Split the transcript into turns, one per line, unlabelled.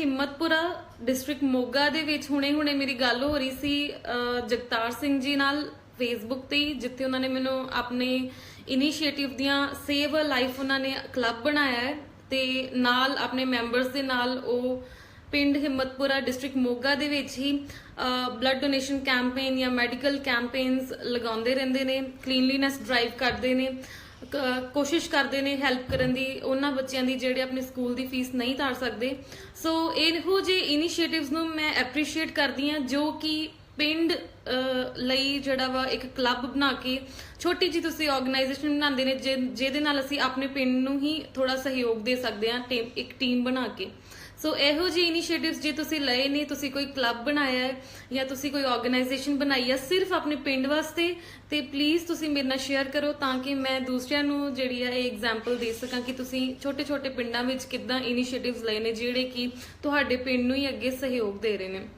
Himmatpura district Moga ਦੇ ਵਿੱਚ ਹੁਣੇ-ਹੁਣੇ ਮੇਰੀ ਗੱਲ ਹੋ ਰਹੀ ਸੀ ਜਗਤਾਰ ਸਿੰਘ ਜੀ ਨਾਲ ਫੇਸਬੁੱਕ ਤੇ ਹੀ, ਜਿੱਥੇ ਉਹਨਾਂ ਨੇ ਮੈਨੂੰ ਆਪਣੇ ਇਨੀਸ਼ੀਏਟਿਵ ਦੀਆਂ ਸੇਵ ਅ ਲਾਈਫ ਉਹਨਾਂ ਨੇ ਕਲੱਬ ਬਣਾਇਆ ਹੈ ਤੇ ਨਾਲ ਆਪਣੇ ਮੈਂਬਰਸ ਦੇ ਨਾਲ ਉਹ ਪਿੰਡ ਹਿੰਮਤਪੁਰਾ ਡਿਸਟ੍ਰਿਕਟ ਮੋਗਾ ਦੇ ਵਿੱਚ ਹੀ ਬਲੱਡ ਡੋਨੇਸ਼ਨ ਕੈਂਪੇਨ ਜਾਂ ਮੈਡੀਕਲ ਕੈਂਪੇਨਸ ਲਗਾਉਂਦੇ ਰਹਿੰਦੇ ਨੇ ਕਲੀਨਲੀਨੈਸ ਡਰਾਈਵ ਕਰਦੇ ਨੇ ਕੋਸ਼ਿਸ਼ ਕਰਦੇ ਨੇ ਹੈਲਪ ਕਰਨ ਦੀ, ਉਹਨਾਂ ਬੱਚਿਆਂ ਦੀ ਜਿਹੜੇ ਆਪਣੇ ਸਕੂਲ ਦੀ ਫੀਸ ਨਹੀਂ ਤਾਰ ਸਕਦੇ। ਸੋ ਇਹੋ ਜਿਹੇ ਇਨੀਸ਼ੀਏਟਿਵਸ ਨੂੰ ਮੈਂ ਐਪਰੀਸ਼ੀਏਟ ਕਰਦੀ ਹਾਂ, ਜੋ ਕਿ ਪਿੰਡ ਲਈ ਜਿਹੜਾ ਵਾ ਇੱਕ ਕਲੱਬ ਬਣਾ ਕੇ ਛੋਟੀ ਜੀ ਤੁਸੀਂ ਆਰਗੇਨਾਈਜੇਸ਼ਨ ਬਣਾਉਂਦੇ ਨੇ ਜਿਹ- ਜਿਹਦੇ ਨਾਲ ਅਸੀਂ ਆਪਣੇ ਪਿੰਡ ਨੂੰ ਹੀ ਥੋੜਾ ਸਹਿਯੋਗ ਦੇ ਸਕਦੇ ਹਾਂ, ਟੀਮ- ਇੱਕ ਟੀਮ ਬਣਾ ਕੇ। ਸੋ ਇਹੋ ਜਿਹੇ ਇਨੀਸ਼ੀਏਟਿਵਸ ਜੇ ਤੁਸੀਂ ਲਏ ਨੇ, ਤੁਸੀਂ ਕੋਈ ਕਲੱਬ ਬਣਾਇਆ ਹੈ ਜਾਂ ਤੁਸੀਂ ਕੋਈ ਆਰਗੇਨਾਈਜੇਸ਼ਨ ਬਣਾਈ ਹੈ ਸਿਰਫ ਆਪਣੇ ਪਿੰਡ ਵਾਸਤੇ, ਤੇ ਪਲੀਜ਼ ਤੁਸੀਂ ਮੇਰੇ ਨਾਲ ਸ਼ੇਅਰ ਕਰੋ ਤਾਂ ਕਿ ਮੈਂ ਦੂਸਰਿਆਂ ਨੂੰ ਜਿਹੜੀ ਹੈ ਇਹ ਐਗਜ਼ਾਮਪਲ ਦੇ ਸਕਾਂ ਕਿ ਤੁਸੀਂ ਛੋਟੇ-ਛੋਟੇ ਪਿੰਡਾਂ ਵਿੱਚ ਕਿੱਦਾਂ ਇਨੀਸ਼ੀਏਟਿਵਸ ਲਏ ਨੇ, ਜਿਹੜੇ ਕਿ ਤੁਹਾਡੇ ਪਿੰਡ ਨੂੰ ਹੀ ਅੱਗੇ ਸਹਿਯੋਗ ਦੇ ਰਹੇ ਨੇ।